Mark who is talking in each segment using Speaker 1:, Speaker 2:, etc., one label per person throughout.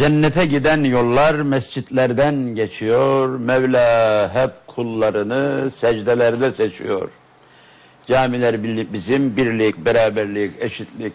Speaker 1: Cennete giden yollar mescitlerden geçiyor. Mevla hep kullarını secdelerde seçiyor. Camiler bizim birlik, beraberlik, eşitlik,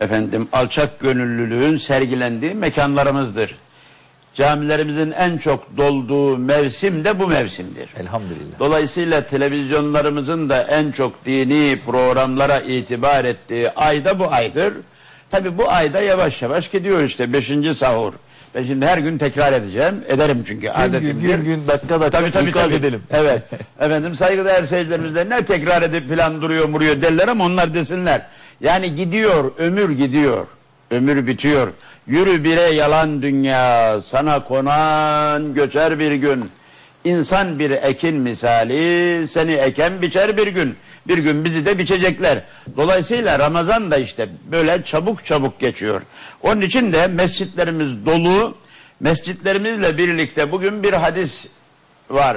Speaker 1: efendim alçak gönüllülüğün sergilendiği mekanlarımızdır. Camilerimizin en çok dolduğu mevsim de bu mevsimdir.
Speaker 2: Elhamdülillah.
Speaker 1: Dolayısıyla televizyonlarımızın da en çok dini programlara itibar ettiği ay da bu aydır. Tabi bu ayda yavaş yavaş gidiyor işte beşinci sahur. Ben şimdi her gün tekrar edeceğim. Ederim çünkü
Speaker 2: Gün
Speaker 1: adetimdir.
Speaker 2: gün gün gün dakika dakika
Speaker 1: Tabii tabii tabii.
Speaker 2: edelim.
Speaker 1: Evet. Efendim saygıdeğer seyircilerimiz de ne tekrar edip filan duruyor muruyor derler ama onlar desinler. Yani gidiyor, ömür gidiyor. Ömür bitiyor. Yürü bire yalan dünya, sana konan göçer bir gün. İnsan bir ekin misali, seni eken biçer bir gün. Bir gün bizi de biçecekler. Dolayısıyla Ramazan da işte böyle çabuk çabuk geçiyor. Onun için de mescitlerimiz dolu. Mescitlerimizle birlikte bugün bir hadis var.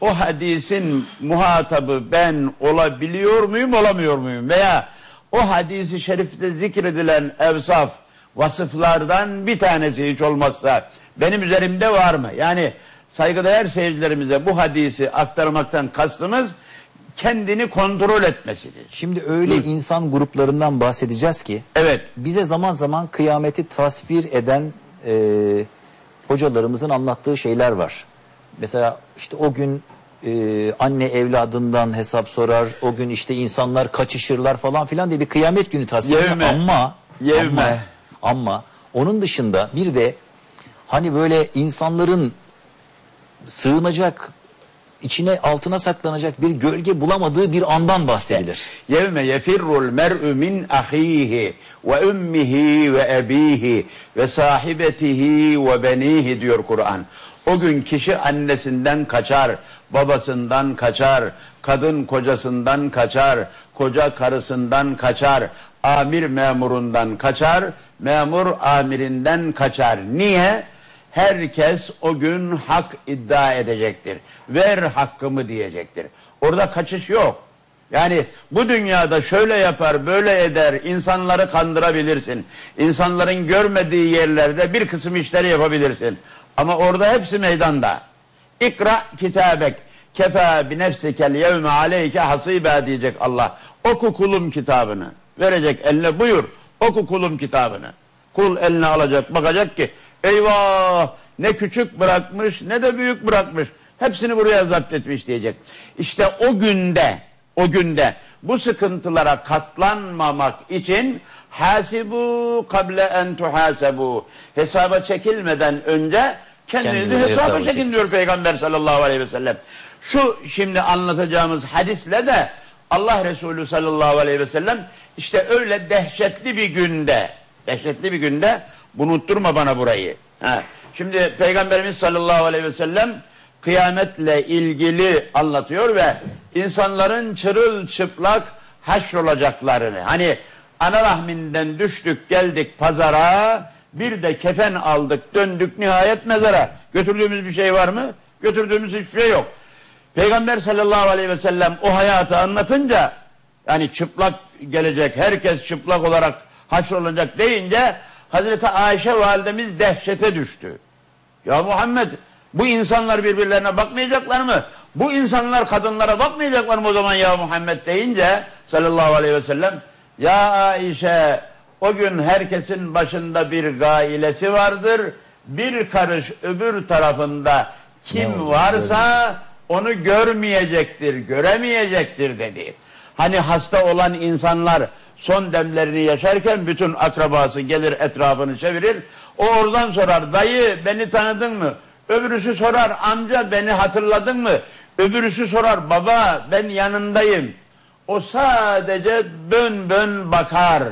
Speaker 1: O hadisin muhatabı ben olabiliyor muyum, olamıyor muyum? Veya o hadisi şerifte zikredilen evsaf, vasıflardan bir tanesi hiç olmazsa benim üzerimde var mı? Yani saygıdeğer seyircilerimize bu hadisi aktarmaktan kastımız kendini kontrol etmesidir.
Speaker 2: Şimdi öyle insan gruplarından bahsedeceğiz ki
Speaker 1: Evet.
Speaker 2: bize zaman zaman kıyameti tasvir eden e, hocalarımızın anlattığı şeyler var. Mesela işte o gün e, anne evladından hesap sorar, o gün işte insanlar kaçışırlar falan filan diye bir kıyamet günü tasvir ediyor. Ama,
Speaker 1: Yevme.
Speaker 2: ama, ama onun dışında bir de hani böyle insanların sığınacak, içine altına saklanacak bir gölge bulamadığı bir andan bahsedilir.
Speaker 1: Yevme yefirrul mer'u min ahihi ve ummihi ve ebihi ve sahibetihi ve benihi diyor Kur'an. O gün kişi annesinden kaçar, babasından kaçar, kadın kocasından kaçar, koca karısından kaçar, amir memurundan kaçar, memur amirinden kaçar. Niye? Herkes o gün hak iddia edecektir. Ver hakkımı diyecektir. Orada kaçış yok. Yani bu dünyada şöyle yapar, böyle eder, insanları kandırabilirsin. İnsanların görmediği yerlerde bir kısım işleri yapabilirsin. Ama orada hepsi meydanda. İkra kitabek. Kefa bi nefsikel yevme aleyke hasibe diyecek Allah. Oku kulum kitabını. Verecek eline buyur. Oku kulum kitabını. Kul eline alacak bakacak ki eyvah ne küçük bırakmış ne de büyük bırakmış. Hepsini buraya zapt etmiş diyecek. İşte o günde o günde bu sıkıntılara katlanmamak için hasibu kable en tuhasebu hesaba çekilmeden önce kendinizi
Speaker 2: Kendinizi
Speaker 1: hesaba
Speaker 2: hesaba
Speaker 1: çekin diyor. Peygamber sallallahu aleyhi ve sellem. Şu şimdi anlatacağımız hadisle de Allah Resulü sallallahu aleyhi ve sellem işte öyle dehşetli bir günde dehşetli bir günde bunu unutturma bana burayı. Ha. Şimdi Peygamberimiz sallallahu aleyhi ve sellem kıyametle ilgili anlatıyor ve insanların çırılçıplak haşrolacaklarını hani ana rahminden düştük geldik pazara bir de kefen aldık döndük nihayet mezara götürdüğümüz bir şey var mı? Götürdüğümüz hiçbir şey yok. Peygamber sallallahu aleyhi ve sellem o hayatı anlatınca yani çıplak gelecek herkes çıplak olarak haşrolacak deyince Hazreti Ayşe validemiz dehşete düştü. Ya Muhammed bu insanlar birbirlerine bakmayacaklar mı? Bu insanlar kadınlara bakmayacaklar mı o zaman ya Muhammed deyince sallallahu aleyhi ve sellem ya Ayşe o gün herkesin başında bir gailesi vardır. Bir karış öbür tarafında kim varsa onu görmeyecektir, göremeyecektir dedi. Hani hasta olan insanlar son demlerini yaşarken bütün akrabası gelir etrafını çevirir. O oradan sorar dayı beni tanıdın mı? Öbürüsü sorar amca beni hatırladın mı? Öbürüsü sorar baba ben yanındayım. O sadece bön bön bakar.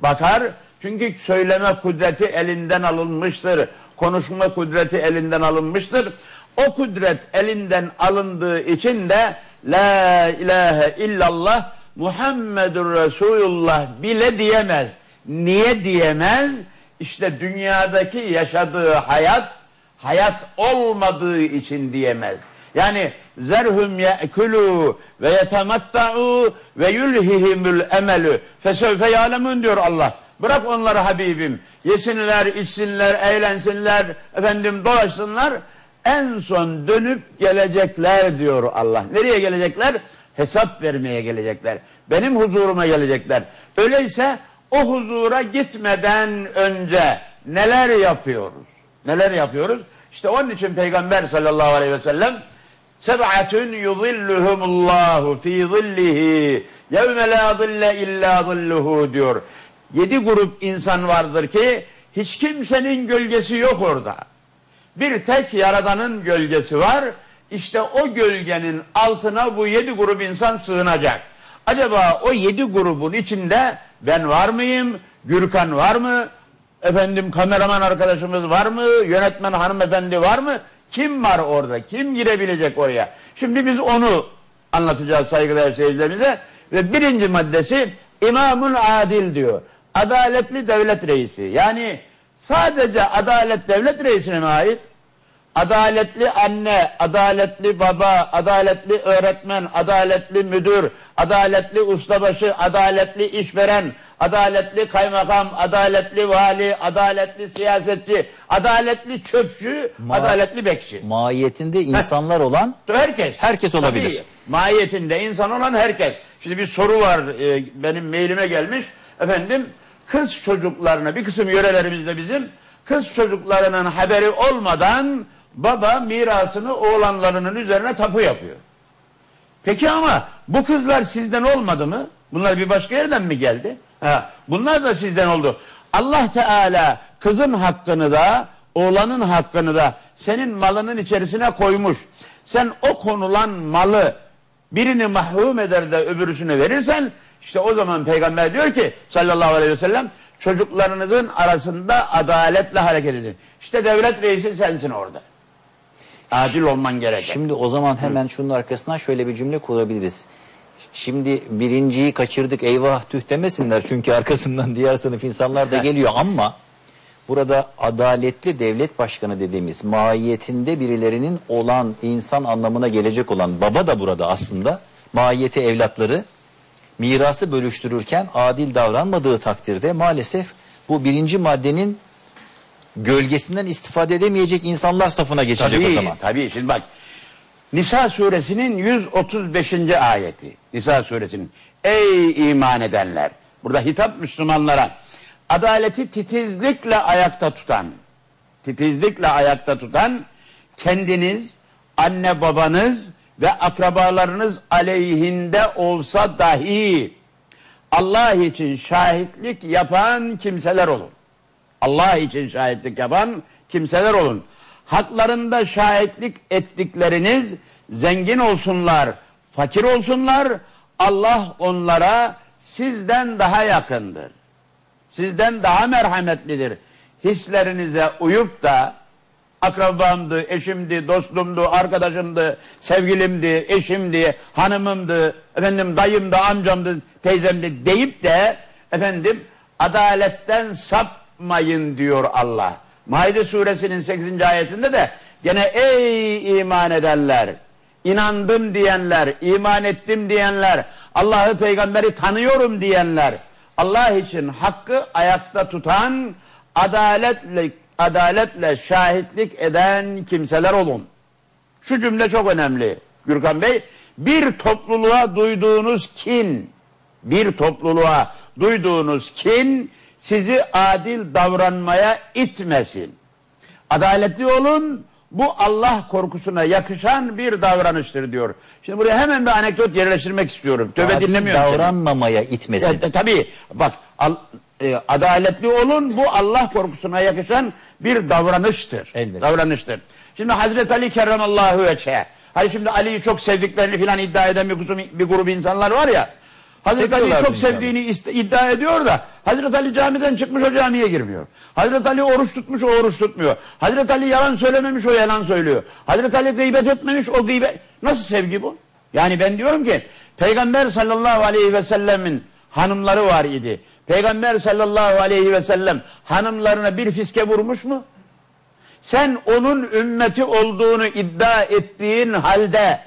Speaker 1: Bakar çünkü söyleme kudreti elinden alınmıştır. Konuşma kudreti elinden alınmıştır. O kudret elinden alındığı için de La ilahe illallah Muhammedur Resulullah bile diyemez. Niye diyemez? İşte dünyadaki yaşadığı hayat hayat olmadığı için diyemez. Yani zerhum ye'kulu ve yetematta'u ve yulhihimul emelü fesevfe ya'lemun diyor Allah. Bırak onları Habibim. Yesinler, içsinler, eğlensinler, efendim dolaşsınlar. En son dönüp gelecekler diyor Allah. Nereye gelecekler? Hesap vermeye gelecekler. Benim huzuruma gelecekler. Öyleyse o huzura gitmeden önce neler yapıyoruz? Neler yapıyoruz? İşte onun için Peygamber sallallahu aleyhi ve sellem Seb'atun yuzilluhumullahu fi zillihi yevme la zille illa zilluhu diyor. Yedi grup insan vardır ki hiç kimsenin gölgesi yok orada. Bir tek Yaradan'ın gölgesi var. İşte o gölgenin altına bu yedi grup insan sığınacak. Acaba o yedi grubun içinde ben var mıyım? Gürkan var mı? Efendim kameraman arkadaşımız var mı? Yönetmen hanımefendi var mı? Kim var orada? Kim girebilecek oraya? Şimdi biz onu anlatacağız saygıdeğer seyircilerimize. Ve birinci maddesi İmamul Adil diyor. Adaletli devlet reisi. Yani sadece adalet devlet reisine mi ait? Adaletli anne, adaletli baba, adaletli öğretmen, adaletli müdür, adaletli ustabaşı, adaletli işveren, adaletli kaymakam, adaletli vali, adaletli siyasetçi, adaletli çöpçü,
Speaker 2: Ma-
Speaker 1: adaletli bekçi.
Speaker 2: Mahiyetinde insanlar olan
Speaker 1: Herkes.
Speaker 2: Herkes olabilir.
Speaker 1: Tabii, mahiyetinde insan olan herkes. Şimdi bir soru var e, benim mailime gelmiş. Efendim kız çocuklarına bir kısım yörelerimizde bizim kız çocuklarının haberi olmadan baba mirasını oğlanlarının üzerine tapu yapıyor. Peki ama bu kızlar sizden olmadı mı? Bunlar bir başka yerden mi geldi? Ha, bunlar da sizden oldu. Allah Teala kızın hakkını da oğlanın hakkını da senin malının içerisine koymuş. Sen o konulan malı birini mahrum eder de öbürüsüne verirsen işte o zaman peygamber diyor ki sallallahu aleyhi ve sellem çocuklarınızın arasında adaletle hareket edin. İşte devlet reisi sensin orada. Adil olman gereken.
Speaker 2: Şimdi o zaman hemen şunun arkasından şöyle bir cümle kurabiliriz. Şimdi birinciyi kaçırdık eyvah tüh demesinler çünkü arkasından diğer sınıf insanlar da geliyor ama burada adaletli devlet başkanı dediğimiz mahiyetinde birilerinin olan insan anlamına gelecek olan baba da burada aslında mahiyeti evlatları mirası bölüştürürken adil davranmadığı takdirde maalesef bu birinci maddenin gölgesinden istifade edemeyecek insanlar safına geçecek
Speaker 1: tabii,
Speaker 2: o zaman.
Speaker 1: Tabii şimdi bak Nisa suresinin 135. ayeti. Nisa suresinin ey iman edenler. Burada hitap Müslümanlara. Adaleti titizlikle ayakta tutan, titizlikle ayakta tutan kendiniz, anne babanız ve akrabalarınız aleyhinde olsa dahi Allah için şahitlik yapan kimseler olun. Allah için şahitlik yapan kimseler olun. Haklarında şahitlik ettikleriniz zengin olsunlar, fakir olsunlar. Allah onlara sizden daha yakındır. Sizden daha merhametlidir. Hislerinize uyup da akrabamdı, eşimdi, dostumdu, arkadaşımdı, sevgilimdi, eşimdi, hanımımdı, efendim dayımdı, amcamdı, teyzemdi deyip de efendim adaletten sapmayın diyor Allah. Maide suresinin 8. ayetinde de gene ey iman edenler, inandım diyenler, iman ettim diyenler, Allah'ı peygamberi tanıyorum diyenler, Allah için hakkı ayakta tutan, adaletle adaletle şahitlik eden kimseler olun. Şu cümle çok önemli Gürkan Bey. Bir topluluğa duyduğunuz kin, bir topluluğa duyduğunuz kin sizi adil davranmaya itmesin. Adaletli olun, bu Allah korkusuna yakışan bir davranıştır diyor. Şimdi buraya hemen bir anekdot yerleştirmek istiyorum. Tövbe
Speaker 2: Adil
Speaker 1: dinlemiyorum. seni.
Speaker 2: davranmamaya itmesin.
Speaker 1: E, tabii bak al- e, adaletli olun bu Allah korkusuna yakışan bir davranıştır.
Speaker 2: Elbette.
Speaker 1: Davranıştır. Şimdi Hazreti Ali kerramallahu veçhe. Hani şimdi Ali'yi çok sevdiklerini filan iddia eden bir, kısım, bir grup insanlar var ya. Hazreti Ali'yi çok sevdiğini iste- iddia ediyor da Hazreti Ali camiden çıkmış o camiye girmiyor. Hazreti Ali oruç tutmuş o oruç tutmuyor. Hazreti Ali yalan söylememiş o yalan söylüyor. Hazreti Ali gıybet etmemiş o gıybet. Nasıl sevgi bu? Yani ben diyorum ki Peygamber sallallahu aleyhi ve sellemin hanımları var idi. Peygamber sallallahu aleyhi ve sellem hanımlarına bir fiske vurmuş mu? Sen onun ümmeti olduğunu iddia ettiğin halde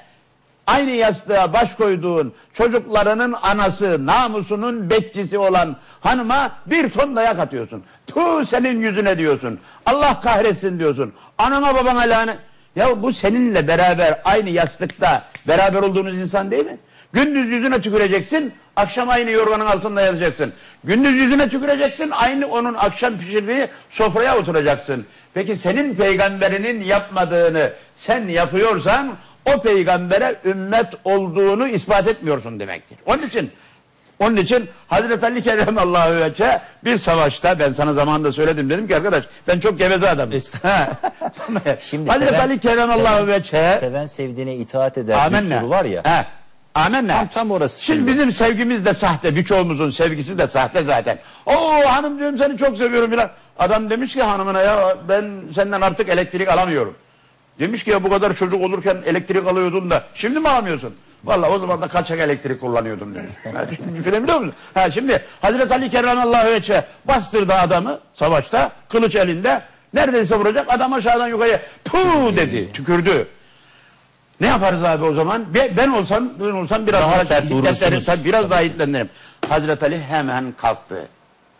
Speaker 1: aynı yastığa baş koyduğun çocuklarının anası, namusunun bekçisi olan hanıma bir ton dayak atıyorsun. Tu senin yüzüne diyorsun. Allah kahretsin diyorsun. Anana babana lanet. Ya bu seninle beraber aynı yastıkta beraber olduğunuz insan değil mi? Gündüz yüzüne tüküreceksin, akşam aynı yorganın altında yatacaksın. Gündüz yüzüne tüküreceksin, aynı onun akşam pişirdiği sofraya oturacaksın. Peki senin peygamberinin yapmadığını sen yapıyorsan o peygambere ümmet olduğunu ispat etmiyorsun demektir. Onun için onun için Hazreti Ali Kerremallahu Veç'e bir savaşta ben sana zamanında söyledim dedim ki arkadaş ben çok geveze adamım.
Speaker 2: Şimdi
Speaker 1: Hazreti
Speaker 2: seven-
Speaker 1: Ali Kerremallahu
Speaker 2: seven-
Speaker 1: Veç'e
Speaker 2: Seven sevdiğine itaat eder
Speaker 1: Amenna.
Speaker 2: var ya.
Speaker 1: He. Amenna.
Speaker 2: Tam- tam orası
Speaker 1: Şimdi bizim sevgimiz de sahte. Birçoğumuzun sevgisi de sahte zaten. Oo hanım diyorum seni çok seviyorum filan. Adam demiş ki hanımına ya ben senden artık elektrik alamıyorum. Demiş ki ya bu kadar çocuk olurken elektrik alıyordun da şimdi mi alamıyorsun? Vallahi o zaman da kaçak elektrik kullanıyordum demiş. Ha, şimdi film biliyor musun? Ha şimdi Hazreti Ali Kerramallahu Veç'e bastırdı adamı savaşta kılıç elinde. Neredeyse vuracak adam aşağıdan yukarıya tu dedi tükürdü. Ne yaparız abi o zaman? Be- Ben olsam, ben olsam biraz
Speaker 2: Daha
Speaker 1: daha,
Speaker 2: sert vurursunuz.
Speaker 1: tabii biraz daha hiddenirim. Hazreti Ali hemen kalktı.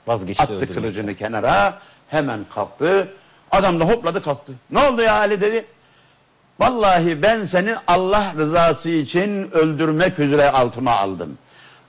Speaker 2: Vazgeçti
Speaker 1: Attı
Speaker 2: öldürmekten.
Speaker 1: kılıcını kenara, hemen kalktı. Adam da hopladı kalktı. Ne oldu ya Ali dedi. Vallahi ben seni Allah rızası için öldürmek üzere altıma aldım.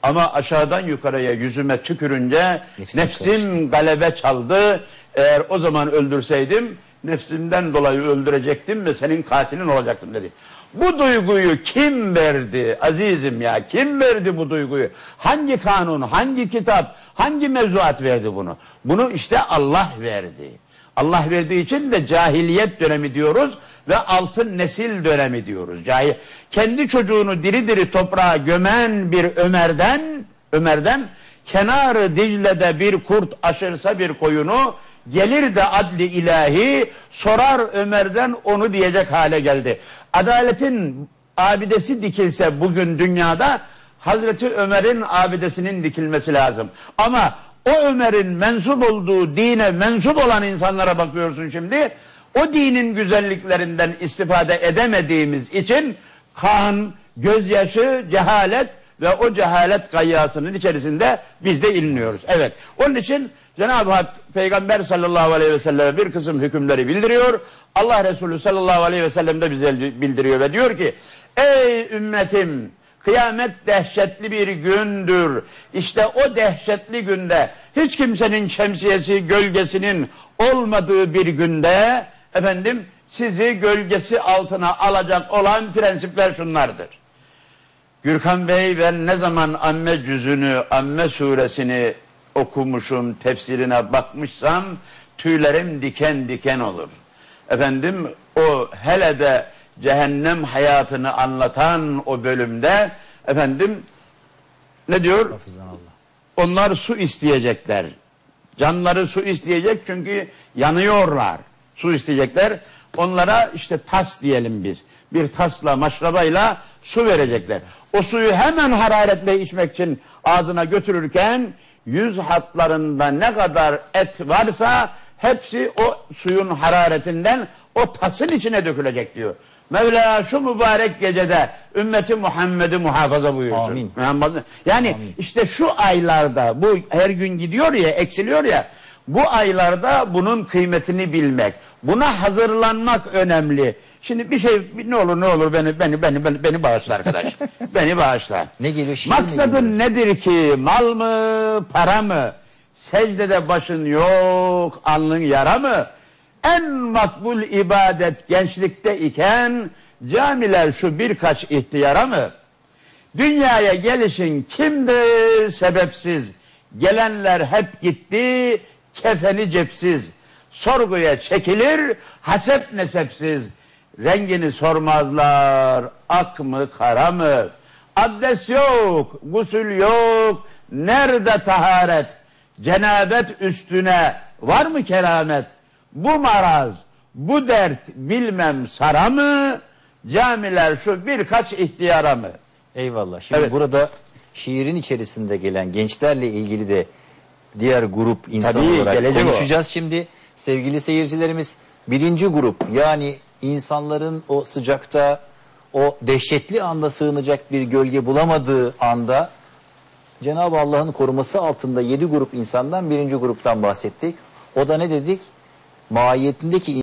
Speaker 1: Ama aşağıdan yukarıya yüzüme tükürünce
Speaker 2: Nefsim
Speaker 1: nefsim galebe çaldı. Eğer o zaman öldürseydim nefsimden dolayı öldürecektim ve senin katilin olacaktım dedi. Bu duyguyu kim verdi azizim ya? Kim verdi bu duyguyu? Hangi kanun, hangi kitap, hangi mevzuat verdi bunu? Bunu işte Allah verdi. Allah verdiği için de cahiliyet dönemi diyoruz ve altın nesil dönemi diyoruz. Cahil kendi çocuğunu diri diri toprağa gömen bir Ömer'den Ömer'den kenarı Dicle'de bir kurt aşırsa bir koyunu gelir de adli ilahi sorar Ömer'den onu diyecek hale geldi. Adaletin abidesi dikilse bugün dünyada Hazreti Ömer'in abidesinin dikilmesi lazım. Ama o Ömer'in mensup olduğu dine mensup olan insanlara bakıyorsun şimdi. O dinin güzelliklerinden istifade edemediğimiz için kan, gözyaşı, cehalet ve o cehalet gayyasının içerisinde biz de inliyoruz. Evet. Onun için Cenab-ı Hak Peygamber sallallahu aleyhi ve selleme bir kısım hükümleri bildiriyor. Allah Resulü sallallahu aleyhi ve sellem de bize bildiriyor ve diyor ki Ey ümmetim Kıyamet dehşetli bir gündür. İşte o dehşetli günde hiç kimsenin şemsiyesi, gölgesinin olmadığı bir günde efendim sizi gölgesi altına alacak olan prensipler şunlardır. Gürkan Bey ben ne zaman amme cüzünü, amme suresini okumuşum, tefsirine bakmışsam tüylerim diken diken olur. Efendim o hele de cehennem hayatını anlatan o bölümde efendim ne diyor? Onlar su isteyecekler. Canları su isteyecek çünkü yanıyorlar. Su isteyecekler. Onlara işte tas diyelim biz. Bir tasla, maşrabayla su verecekler. O suyu hemen hararetle içmek için ağzına götürürken yüz hatlarında ne kadar et varsa hepsi o suyun hararetinden o tasın içine dökülecek diyor. Mevla şu mübarek gecede ümmeti Muhammed'i muhafaza buyursun.
Speaker 2: Amin.
Speaker 1: Yani işte şu aylarda bu her gün gidiyor ya eksiliyor ya bu aylarda bunun kıymetini bilmek, buna hazırlanmak önemli. Şimdi bir şey ne olur ne olur beni beni beni beni, beni bağışla arkadaş. beni bağışla.
Speaker 2: Ne geliyor, şiir mi
Speaker 1: Maksadın nedir ki? Mal mı, para mı? Secdede başın yok, alnın yara mı? En makbul ibadet gençlikte iken camiler şu birkaç ihtiyara mı? Dünyaya gelişin kimdir sebepsiz? Gelenler hep gitti, kefeni cepsiz. Sorguya çekilir, hasep nesepsiz. Rengini sormazlar, ak mı kara mı? Abdest yok, gusül yok, nerede taharet? Cenabet üstüne var mı keramet? Bu maraz, bu dert bilmem sara mı? Camiler şu birkaç ihtiyara mı?
Speaker 2: Eyvallah. Şimdi
Speaker 1: Evet.
Speaker 2: burada şiirin içerisinde gelen gençlerle ilgili de diğer grup insan
Speaker 1: Tabii,
Speaker 2: olarak
Speaker 1: gelecek o.
Speaker 2: konuşacağız. Şimdi sevgili seyircilerimiz birinci grup yani insanların o sıcakta o dehşetli anda sığınacak bir gölge bulamadığı anda Cenab-ı Allah'ın koruması altında yedi grup insandan birinci gruptan bahsettik. O da ne dedik? Mahiyetindeki